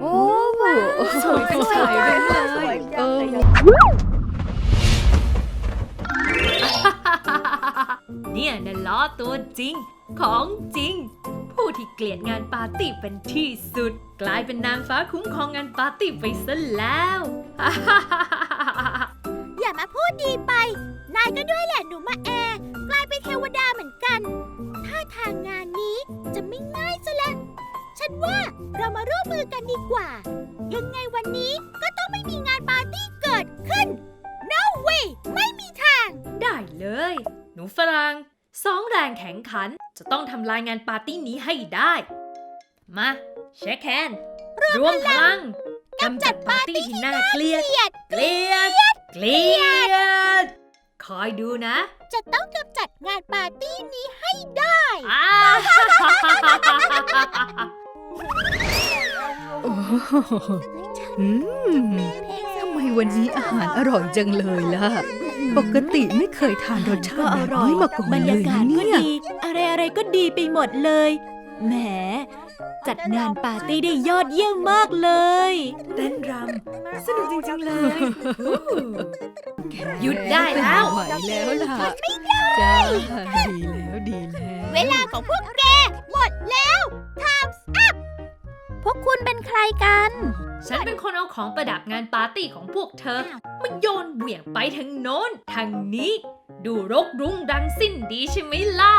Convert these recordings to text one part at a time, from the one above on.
โอ้สวยสวยเลยเออเนี่ยนะล้อตัวจริง ของจริง ผู้ที่เกลียดงานปาร์ตี้เป็นที่สุด กลายเป็นนางฟ้าคุ้มครองงานปาร์ตี้ไปซะแล้ว อย่ามาพูดดีไป นายก็ด้วยแหละหนูมาแอร์กลายเป็นเทวดาเหมือนกันถ้า ทางงานนี้จะไม่ง่ายซะแล้ว ฉันว่าเรามาร่วมมือกันดีกว่า ยังไงวันนี้ก็ต้องไม่มีงานปาร์ตี้เกิดขึ้น no way ไม่มีทาง ได้เลย หนูฝรั่งสองแรงแข็งขัน จะต้องทำลายงานปาร์ตี้นี้ให้ได้ มาเช็คแฮนด์รวมพลังกำจัดปาร์ตี้ที่น่าเกลียดเกลียด เกลียด เกลียด คอยดูนะ จะต้องกำจัดงานปาร์ตี้นี้ อ้อืมทำไมวันนี้อาหารอร่อยจังเลยล่ะ ปกติไม่เคยทานรสชาติแบบนี้มาก่อนบรรเลยยากานะศก็เนี่ย ดี อะไรอะไรก็ดีไปหมดเลย แหม จัดงานปาร์ตี้ได้ยอดเยี่ยมมากเลย เต้นรำสนุกจริงๆเลย หยุดได้แล้ว ไหวแล้วล่ะจ้าดีแล้วดีแล้ว เวลาของพวกแก กัน ฉันเป็นคนเอาของประดับงานปาร์ตี้ของพวกเธอมาโยนเหวี่ยงไปทางโน้นทางนี้ ดูรกรุงดังสิ้นดีใช่ไหมล่ะ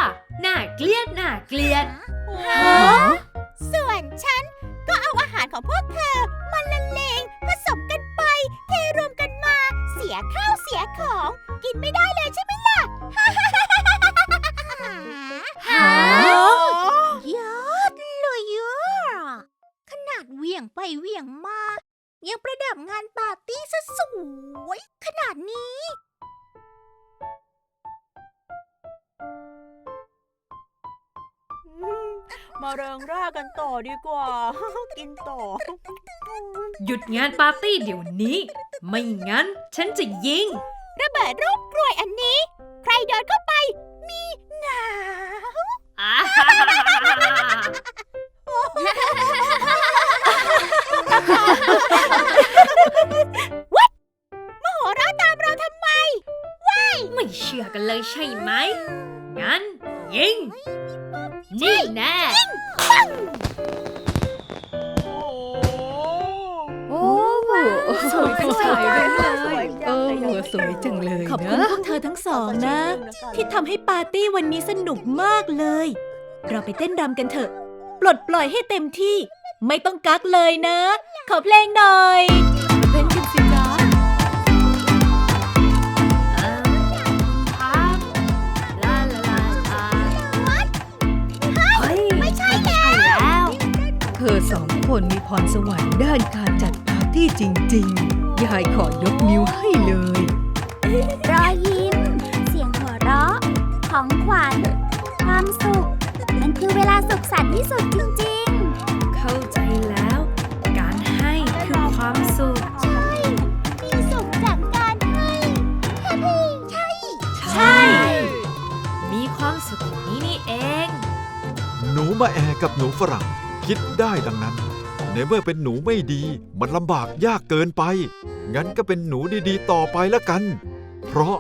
น่าเกลียดน่าเกลียดส่วนฉันก็เอาอาหารของพวกเธอมาละเลงผสมกันไป เทรวมกันมา เสียข้าวเสียของ กินไม่ได้เลยใช่ไหม งไปเหวี่ยงมา ยังประดับงานปาร์ตี้ซะสวยขนาดนี้ มาเริงร่ากันต่อดีกว่า กินต่อ หยุดงานปาร์ตี้เดี๋ยวนี้ ไม่งั้นฉันจะยิง ระเบิดรูปกลวยอันนี้ ใครเดินเข้าไป มีหนาว กันเลยใช่ไหม งั้น ยิง นี่แน่โอ้สวยสวยเลยเออสวยจังเลยขอบคุณนะ พวกเธอทั้งสองนะ ที่ทำให้ปาร์ตี้วันนี้สนุกมากเลย เราไปเต้นรำกันเถอะ ปลดปล่อยให้เต็มที่ ไม่ต้องกักเลยนะ ขอเพลงหน่อยเล่นกันสิจ๊ คนมีพรสวรรค์ด้านการจัดปาร์ตี้จริง ๆ ยายขอยกนิ้วให้เลย รอยยิ้ม เสียงหัวเราะ ของขวัญ ความสุข มันคือเวลาสุขสันต์ที่สุดจริงเข้าใจแล้ว การให้คือความสุขๆใช่ มีสุขจากการให้แฮปปี้ใช่ ใช่ มีความสุขอย่างนี้นี่เอง หนูมาแอร์กับหนูฝรั่ง คิดได้ดังนั้น ในเมื่อเป็นหนูไม่ดี มันลำบากยากเกินไป งั้นก็เป็นหนูดีๆ ต่อไปละกัน เพราะ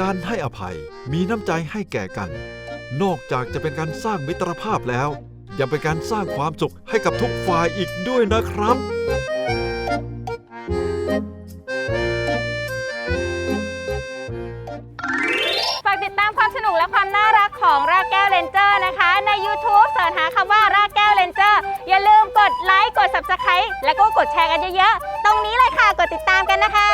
การให้อภัยมีน้ำใจให้แก่กัน นอกจากจะเป็นการสร้างมิตรภาพแล้ว ยังเป็นการสร้างความสุขให้กับทุกฝ่ายอีกด้วยนะครับฝากติดตามความสนุกและความน่ารักของรากแก้วเลนเจอร์นะคะ ใน YouTube เสิร์ชหาคำว่ารากแก้วเลนเจอร์ แล้วก็กดแชร์กันเยอะๆ ตรงนี้เลยค่ะ กดติดตามกันนะคะ